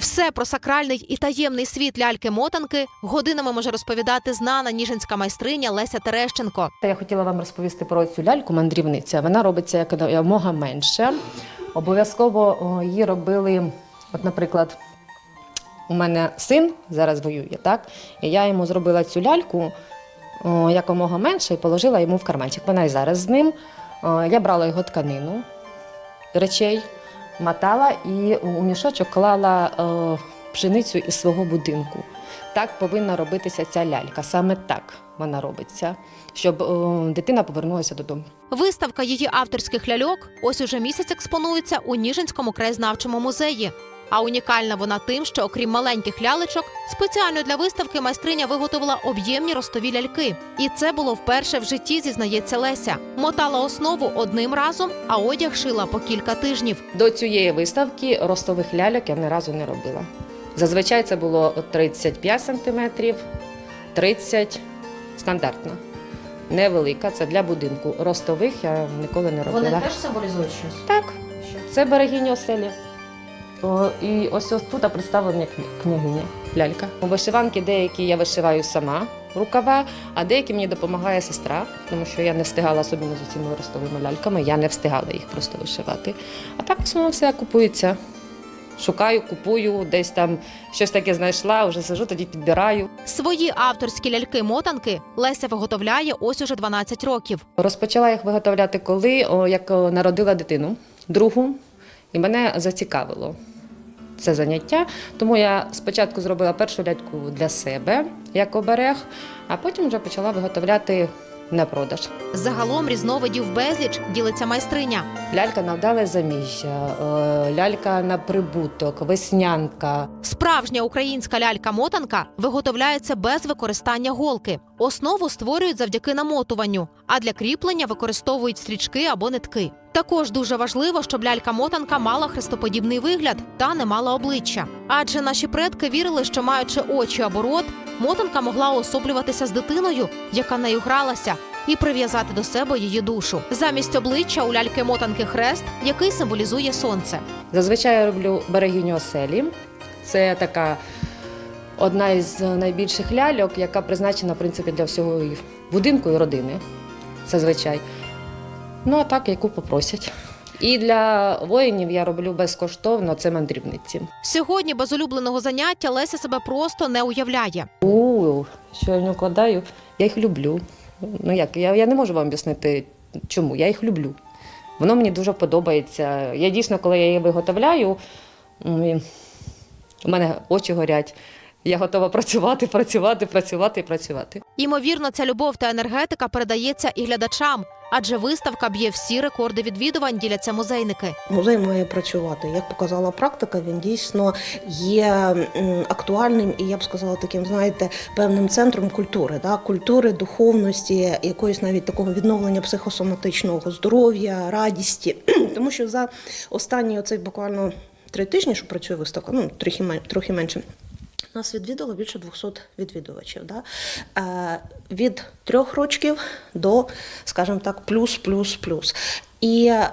Все про сакральний і таємний світ ляльки-мотанки годинами може розповідати знана ніжинська майстриня Леся Терещенко. Та Я хотіла вам розповісти про цю ляльку мандрівниця. Вона робиться якомога менше. Обов'язково її робили, от, наприклад, у мене син зараз воює, так? І я йому зробила цю ляльку о, якомога менше і положила йому в карманчик. Вона і зараз з ним. О, Я брала його тканину речей, мотала і у мішочок клала о, пшеницю із свого будинку. Так повинна робитися ця лялька. Саме так вона робиться, щоб о, дитина повернулася додому. Виставка її авторських ляльок ось уже місяць експонується у Ніжинському краєзнавчому музеї. А унікальна вона тим, що окрім маленьких лялечок, спеціально для виставки майстриня виготовила об'ємні ростові ляльки. І це було вперше в житті, зізнається Леся. Мотала основу одним разом, а одяг шила по кілька тижнів. До цієї виставки ростових ляльок я ні разу не робила. Зазвичай це було 35 сантиметрів, 30 стандартно. Невелика, це для будинку. Ростових я ніколи не робила. Вони теж символізують щось. Так, це берегиня оселі. О, і ось ось тут представлення кня- княгиня, лялька. Вишиванки деякі я вишиваю сама рукава, а деякі мені допомагає сестра, тому що я не встигала особливо з цими ростовими ляльками, я не встигала їх просто вишивати. А так в основному все купується. Шукаю, купую, десь там щось таке знайшла, вже сижу, тоді підбираю. Свої авторські ляльки-мотанки Леся виготовляє ось уже 12 років. Розпочала їх виготовляти, коли як народила дитину, другу, і мене зацікавило це заняття. Тому я спочатку зробила першу ляльку для себе як оберег, а потім вже почала виготовляти на продаж. Загалом різновидів безліч ділиться майстриня. Лялька на вдале заміжжя, е, лялька на прибуток, веснянка. Справжня українська лялька-мотанка виготовляється без використання голки. Основу створюють завдяки намотуванню, а для кріплення використовують стрічки або нитки. Також дуже важливо, щоб лялька-мотанка мала хрестоподібний вигляд та не мала обличчя. Адже наші предки вірили, що маючи очі або рот, мотанка могла уособлюватися з дитиною, яка нею гралася, і прив'язати до себе її душу. Замість обличчя у ляльки-мотанки хрест, який символізує сонце. Зазвичай я роблю берегиню оселі. Це така одна із найбільших ляльок, яка призначена в принципі для всього будинку і родини. Зазвичай. Ну а так, яку попросять. І для воїнів я роблю безкоштовно це мандрівниці. Сьогодні без улюбленого заняття Леся себе просто не уявляє. У, що я не вкладаю, я їх люблю. Ну як, я, я не можу вам об'яснити, чому. Я їх люблю. Воно мені дуже подобається. Я дійсно, коли я її виготовляю, у мене очі горять. Я готова працювати, працювати, працювати і працювати. Ймовірно, ця любов та енергетика передається і глядачам, адже виставка б'є всі рекорди відвідувань, діляться музейники. Музей має працювати. Як показала практика, він дійсно є актуальним і я б сказала таким, знаєте, певним центром культури, да? культури, духовності, якоїсь навіть такого відновлення психосоматичного здоров'я, радісті. Тому що за останні оцей буквально три тижні, що працює виставка, ну трохи трохи менше. Нас відвідало більше 200 відвідувачів. Да? Е, від трьох рочків до, скажімо так, плюс, плюс, плюс. І е,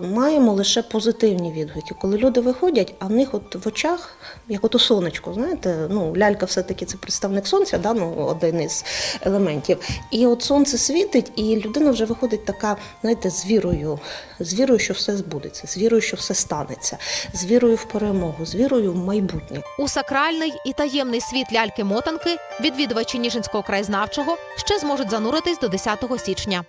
маємо лише позитивні відгуки. Коли люди виходять, а в них от в очах, як ото сонечко, знаєте, ну лялька все-таки це представник сонця, да? ну, один із елементів. І от сонце світить, і людина вже виходить така, знаєте, з вірою, з вірою, що все збудеться, з вірою, що все станеться, з вірою в перемогу, з вірою в майбутнє. У сакральний і таємний світ ляльки-мотанки відвідувачі Ніжинського краєзнавчого ще зможуть зануритись до 10 січня.